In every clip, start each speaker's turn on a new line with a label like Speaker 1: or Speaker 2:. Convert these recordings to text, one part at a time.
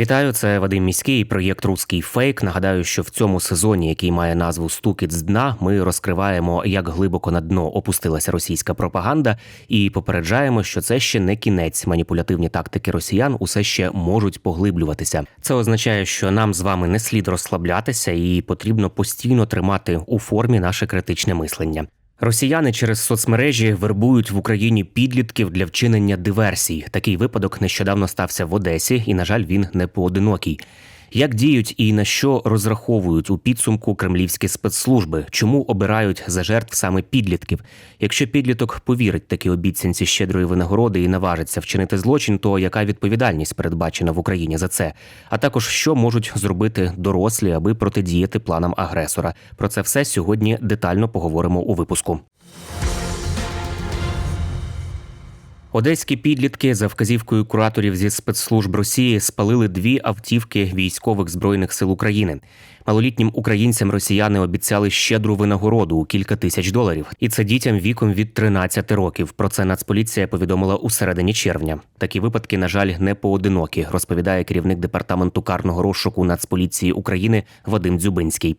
Speaker 1: Вітаю, це Вадим Міський, проєкт Руський фейк. Нагадаю, що в цьому сезоні, який має назву Стукіт з дна, ми розкриваємо, як глибоко на дно опустилася російська пропаганда, і попереджаємо, що це ще не кінець. Маніпулятивні тактики росіян усе ще можуть поглиблюватися. Це означає, що нам з вами не слід розслаблятися, і потрібно постійно тримати у формі наше критичне мислення. Росіяни через соцмережі вербують в Україні підлітків для вчинення диверсій. Такий випадок нещодавно стався в Одесі, і, на жаль, він не поодинокий. Як діють і на що розраховують у підсумку кремлівські спецслужби? Чому обирають за жертв саме підлітків? Якщо підліток повірить такій обіцянці щедрої винагороди і наважиться вчинити злочин, то яка відповідальність передбачена в Україні за це? А також що можуть зробити дорослі, аби протидіяти планам агресора? Про це все сьогодні детально поговоримо у випуску. Одеські підлітки за вказівкою кураторів зі спецслужб Росії спалили дві автівки військових збройних сил України. Малолітнім українцям росіяни обіцяли щедру винагороду у кілька тисяч доларів, і це дітям віком від 13 років. Про це Нацполіція повідомила у середині червня. Такі випадки, на жаль, не поодинокі, розповідає керівник департаменту карного розшуку Нацполіції України Вадим Дзюбинський.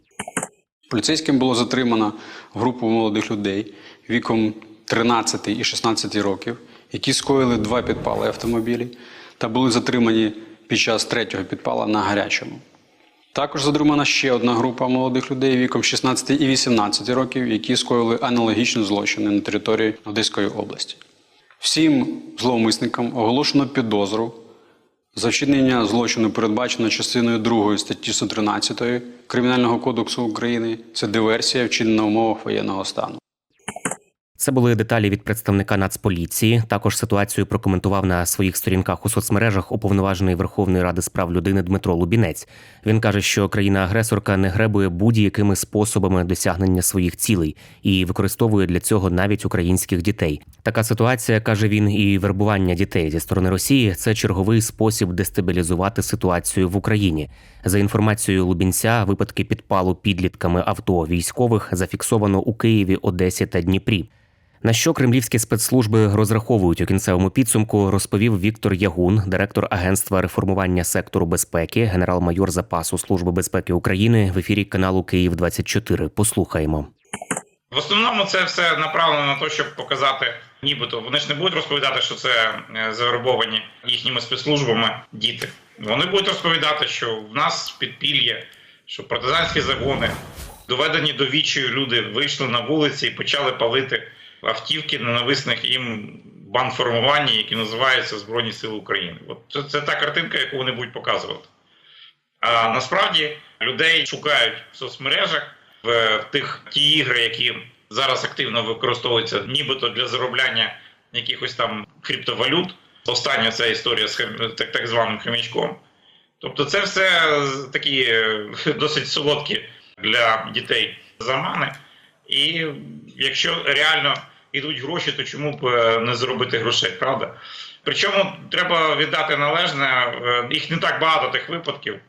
Speaker 2: Поліцейським було затримано групу молодих людей віком 13 і 16 років, які скоїли два підпали автомобілі та були затримані під час третього підпала на гарячому. Також затримана ще одна група молодих людей віком 16 і 18 років, які скоїли аналогічні злочини на території Одеської області. Всім зловмисникам оголошено підозру за вчинення злочину передбачено частиною 2 статті 113 Кримінального кодексу України. Це диверсія, вчинена в умовах воєнного стану.
Speaker 1: Це були деталі від представника Нацполіції. Також ситуацію прокоментував на своїх сторінках у соцмережах уповноважений Верховної Ради з прав людини Дмитро Лубінець. Він каже, що країна-агресорка не гребує будь-якими способами досягнення своїх цілей і використовує для цього навіть українських дітей. Така ситуація каже він, і вербування дітей зі сторони Росії це черговий спосіб дестабілізувати ситуацію в Україні. За інформацією Лубінця, випадки підпалу підлітками авто військових зафіксовано у Києві, Одесі та Дніпрі. На що кремлівські спецслужби розраховують у кінцевому підсумку, розповів Віктор Ягун, директор агентства реформування сектору безпеки, генерал-майор запасу Служби безпеки України в ефірі каналу Київ 24 Послухаємо.
Speaker 3: В основному це все направлено на те, щоб показати, нібито вони ж не будуть розповідати, що це е, завербовані їхніми спецслужбами діти. Вони будуть розповідати, що в нас підпілля, що партизанські загони, доведені до відчаю люди вийшли на вулиці і почали палити автівки ненависних їм бандформування, які називаються Збройні Сили України. От це, це та картинка, яку вони будуть показувати. А насправді людей шукають в соцмережах в, в тих ті ігри, які зараз активно використовуються, нібито для заробляння якихось там криптовалют. Остання ця історія з так, так званим хомячком. Тобто, це все такі е, досить солодкі для дітей замани. І якщо реально йдуть гроші, то чому б е, не зробити грошей, правда? Причому треба віддати належне, е, їх не так багато тих випадків,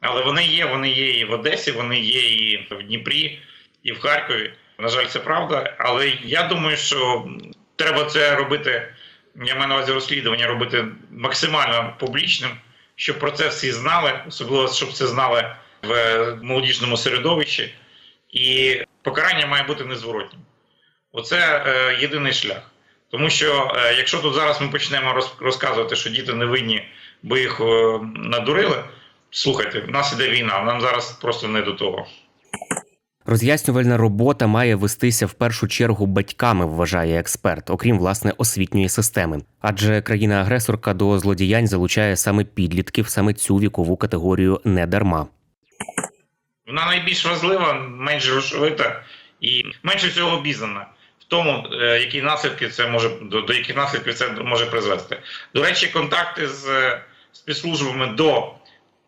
Speaker 3: але вони є. Вони є і в Одесі, вони є і в Дніпрі, і в Харкові. На жаль, це правда. Але я думаю, що треба це робити. Я маю на увазі розслідування робити максимально публічним, щоб про це всі знали, особливо щоб це знали в молодіжному середовищі. І покарання має бути незворотнім. Оце е, єдиний шлях. Тому що е, якщо тут зараз ми почнемо роз, розказувати, що діти не винні, бо їх е, надурили, слухайте, в нас іде війна, нам зараз просто не до того.
Speaker 1: Роз'яснювальна робота має вестися в першу чергу батьками, вважає експерт, окрім власне освітньої системи. Адже країна-агресорка до злодіянь залучає саме підлітків, саме цю вікову категорію не дарма.
Speaker 3: Вона найбільш важлива, менш грошовита і менше всього обізнана тому, е, які наслідки це може до, яких наслідків це може призвести. До речі, контакти з е, спецслужбами до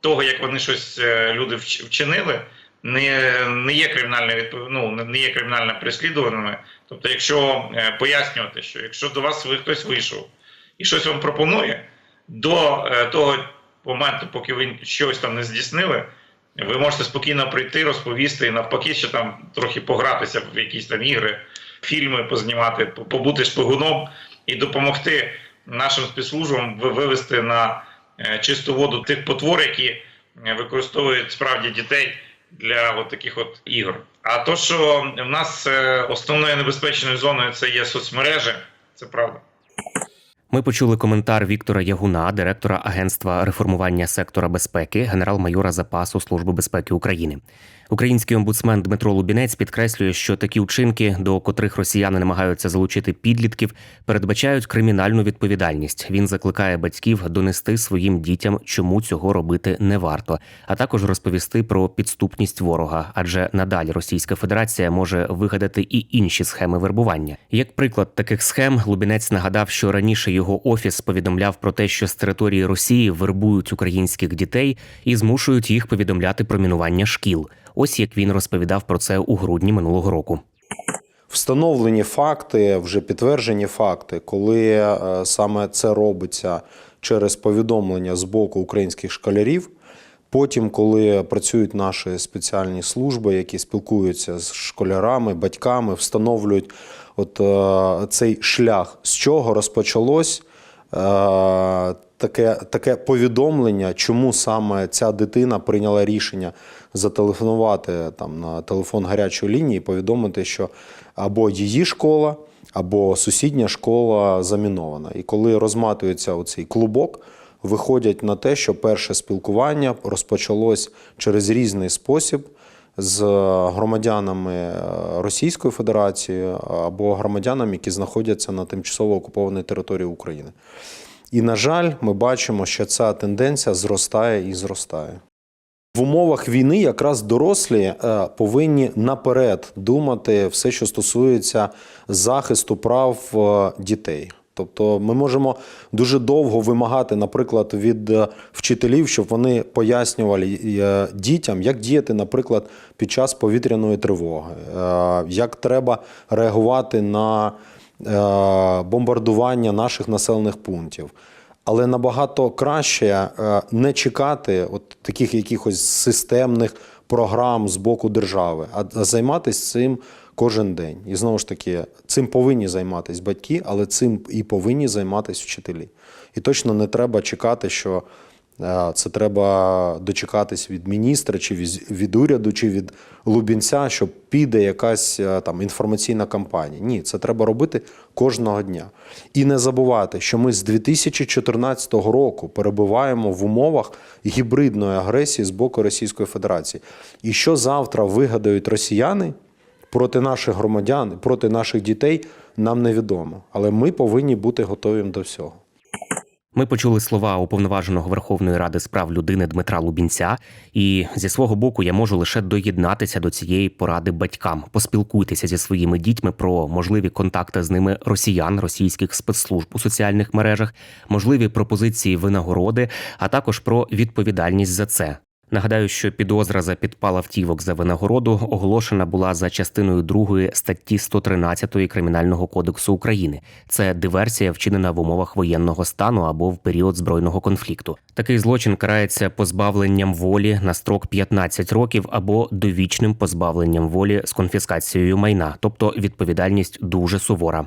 Speaker 3: того, як вони щось е, люди вчинили, не, не є кримінальне ну, не- є кримінально переслідуваними. Тобто, якщо пояснювати, що якщо до вас хтось вийшов і щось вам пропонує, до того моменту, поки ви щось там не здійснили, ви можете спокійно прийти, розповісти і навпаки, ще там трохи погратися в якісь там ігри, фільми познімати, побути шпигуном і допомогти нашим спецслужбам вивести на е, чисту воду тих потвор, які е, використовують справді дітей для от таких от ігор. А то, що в нас е, основною небезпечною зоною це є соцмережі, це правда.
Speaker 1: Ми почули коментар Віктора Ягуна, директора Агентства реформування сектора безпеки, генерал-майора запасу Служби безпеки України. Український омбудсмен Дмитро Лубінець підкреслює, що такі вчинки, до котрих росіяни намагаються залучити підлітків, передбачають кримінальну відповідальність. Він закликає батьків донести своїм дітям, чому цього робити не варто, а також розповісти про підступність ворога, адже надалі Російська Федерація може вигадати і інші схеми вербування. Як приклад таких схем, Лубінець нагадав, що раніше його офіс повідомляв про те, що з території Росії вербують українських дітей і змушують їх повідомляти про мінування шкіл. Ось як він розповідав про це у грудні минулого року.
Speaker 4: Встановлені факти, вже підтверджені факти, коли е, саме це робиться через повідомлення з боку українських школярів. Потім, коли працюють наші спеціальні служби, які спілкуються з школярами, батьками, встановлюють от е, цей шлях, з чого розпочалось е, таке, таке повідомлення, чому саме ця дитина прийняла рішення зателефонувати там на телефон гарячої лінії, повідомити, що або її школа, або сусідня школа замінована. І коли розматується оцей клубок, виходять на те, що перше спілкування розпочалось через різний спосіб з громадянами е, Російської Федерації або громадянами, які знаходяться на тимчасово окупованій території України. І, на жаль, ми бачимо, що ця тенденція зростає і зростає. В умовах війни якраз дорослі е, повинні наперед думати все, що стосується захисту прав е, дітей. Тобто ми можемо дуже довго вимагати, наприклад, від е, вчителів, щоб вони пояснювали дітям, як діяти, наприклад, під час повітряної тривоги, як треба реагувати на бомбардування наших населених пунктів. Але набагато краще е, не чекати от таких якихось системних програм з боку держави, а займатися цим кожен день. І знову ж таки, цим повинні займатися батьки, але цим і повинні займатися вчителі. І точно не треба чекати, що е, це треба дочекатись від міністра, чи від- від уряду, чи від Лубінця, що піде якась е, там інформаційна кампанія. Ні, це треба робити кожного дня. І не забувати, що ми з 2014 року перебуваємо в умовах гібридної агресії з боку Російської Федерації. І що завтра вигадають росіяни проти наших громадян, проти наших дітей, нам невідомо. Але ми повинні бути готові до всього.
Speaker 1: Ми почули слова уповноваженого Верховної Ради з прав людини Дмитра Лубінця, і зі свого боку я можу лише доєднатися до цієї поради батькам. Поспілкуйтеся зі своїми дітьми про можливі контакти з ними росіян, російських спецслужб у соціальних мережах, можливі пропозиції винагороди, а також про відповідальність за це. Нагадаю, що підозра за підпал автівок за винагороду оголошена була за частиною 2 статті 113 Кримінального кодексу України. Це диверсія, вчинена в умовах воєнного стану або в період збройного конфлікту. Такий злочин карається позбавленням волі на строк 15 років або довічним позбавленням волі з конфіскацією майна, тобто відповідальність дуже сувора.